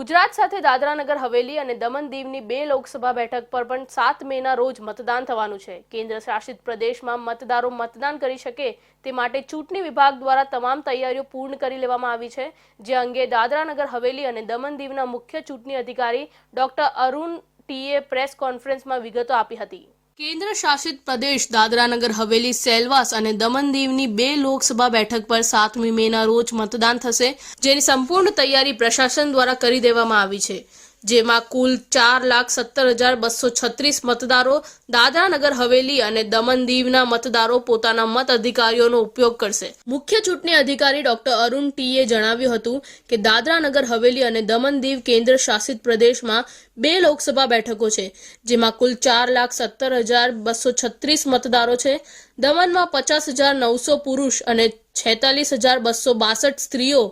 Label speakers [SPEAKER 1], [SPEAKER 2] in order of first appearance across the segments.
[SPEAKER 1] ગુજરાત સાથે દાદરાનગર હવેલી અને દમણ દીવની બે લોકસભા બેઠક પર પણ સાત મેના રોજ મતદાન થવાનું છે. કેન્દ્ર શાસિત પ્રદેશમાં મતદારો મતદાન કરી શકે તે માટે ચૂંટણી વિભાગ દ્વારા તમામ તૈયારીઓ પૂર્ણ કરી લેવામાં આવી છે. જે અંગે દાદરાનગર હવેલી અને દમણ દીવના મુખ્ય ચૂંટણી અધિકારી ડોક્ટર અરુણ ટીએ પ્રેસ કોન્ફરન્સમાં વિગતો આપી હતી. કેન્દ્ર શાસિત પ્રદેશ દાદરાનગર, હવેલી, સેલવાસ અને દમણ દીવની બે લોકસભા બેઠક પર સાતમી મેના રોજ મતદાન થશે, જેની સંપૂર્ણ તૈયારી પ્રશાસન દ્વારા કરી દેવામાં આવી છે. જેમાં કુલ ચાર લાખ સત્તર હજાર બસો છત્રીસ મતદારો, દાદરાનગર હવેલી અને દમણ દીવના મતદારો પોતાના મત અધિકારીઓનો ઉપયોગ કરશે. મુખ્ય ચૂંટણી અધિકારી ડોક્ટર અરુણ ટીએ જણાવ્યું હતું કે દાદરાનગર હવેલી અને દમણ દીવ કેન્દ્ર શાસિત પ્રદેશમાં બે લોકસભા બેઠકો છે, જેમાં કુલ ચાર લાખ સત્તર હજાર બસો છત્રીસ મતદારો છે. દમણમાં પચાસ હજાર નવસો પુરુષ અને છેતાલીસ હજાર બસો બાસઠ સ્ત્રીઓ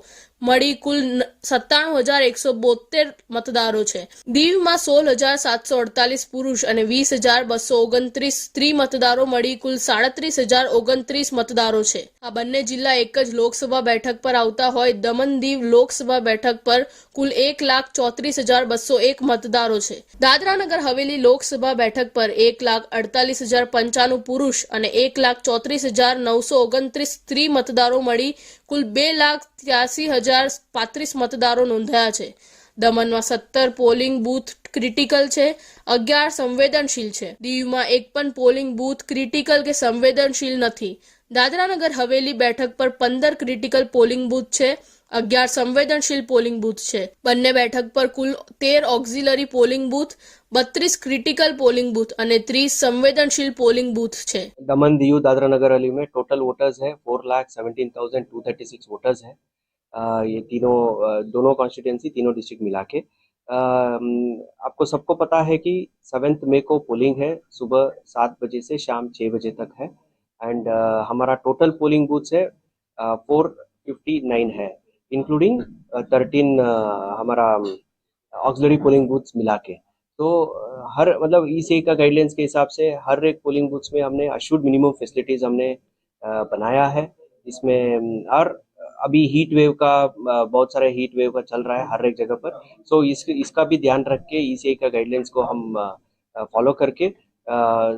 [SPEAKER 1] મળી કુલ સત્તાણું હજાર એકસો બોતેર મતદારો છે. દીવમાં સોળ હજાર સાતસો અડતાલીસ પુરુષ અને વીસ હજાર બસો ઓગણત્રીસ સ્ત્રી મતદારો મળી કુલ સાડત્રીસ હજાર ઓગણત્રીસ મતદારો છે. આ બંને જિલ્લા એક જ લોકસભા બેઠક પર આવતા હોય. દમણ દીવ લોકસભા બેઠક પર કુલ એક લાખ ચોત્રીસ હજાર બસો એક મતદારો છે. દાદરાનગર હવેલી લોકસભા બેઠક પર એક લાખ અડતાલીસ હજાર પંચાણું પુરુષ અને એક લાખ ચોત્રીસ હજાર નવસો ઓગણત્રીસ સ્ત્રી મતદારો મળી કુલ બે લાખ ત્યાસી હજાર પાંત્રીસ મતદારો નોંધાયા છે. દમણમાં સત્તર પોલિંગ બૂથ ક્રિટિકલ છે, અગિયાર સંવેદનશીલ છે. દીવમાં એક પણ પોલિંગ બૂથ ક્રિટિકલ કે સંવેદનશીલ નથી. દાદરાનગર હવેલી બેઠક પર પંદર ક્રિટિકલ પોલિંગ બૂથ છે અગિયાર સંવેદનશીલ પોલિંગ બૂથ છે બંને બેઠક પર કુલ તેર ઓક્ઝિલરી પોલિંગ બૂથ બત્રીસ ક્રિટિકલ પોલિંગ બૂથ અને ત્રીસ સંવેદનશીલ પોલિંગ બૂથ છે
[SPEAKER 2] दमन दीव दादरा नगर हवेली में टोटल वोटर्स है four lakh seventeen thousand two thirty six voters है अ, ये तीनों अ, दोनों कॉन्स्टिट्यूंसी तीनों डिस्ट्रिक्ट मिला के अ, अम, आपको सबको पता है कि सेवेंथ मई को पोलिंग है सुबह सात बजे से शाम छः बजे तक है एंड हमारा टोटल पोलिंग बूथ है फोर फिफ्टी नाइन है इंक्लूडिंग थर्टीन हमारा ऑक्सिलरी पोलिंग बूथ्स मिला के। तो हर मतलब ई सी का गाइडलाइंस के हिसाब से हर एक पोलिंग बूथ्स में हमने अशूड मिनिमम फैसिलिटीज़ हमने बनाया है। इसमें और अभी हीट वेव का बहुत सारे हीट वेव का चल रहा है हर एक जगह पर। सो इस, इसका भी ध्यान रख के ई सी का गाइडलाइंस को हम फॉलो करके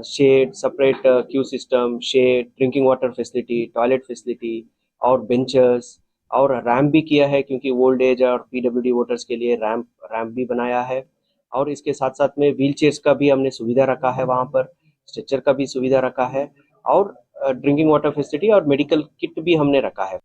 [SPEAKER 2] shed separate queue system shed drinking water facility toilet facility और बेंचेस और रैम भी किया है क्योंकि ओल्ड एज और पीडब्ल्यूडी वोटर्स के लिए रैम रैम्प भी बनाया है। और इसके साथ साथ में व्हील चेयर्स का भी हमने सुविधा रखा है वहाँ पर, स्ट्रेचर का भी सुविधा रखा है और ड्रिंकिंग वाटर फैसिलिटी और मेडिकल किट भी हमने रखा है।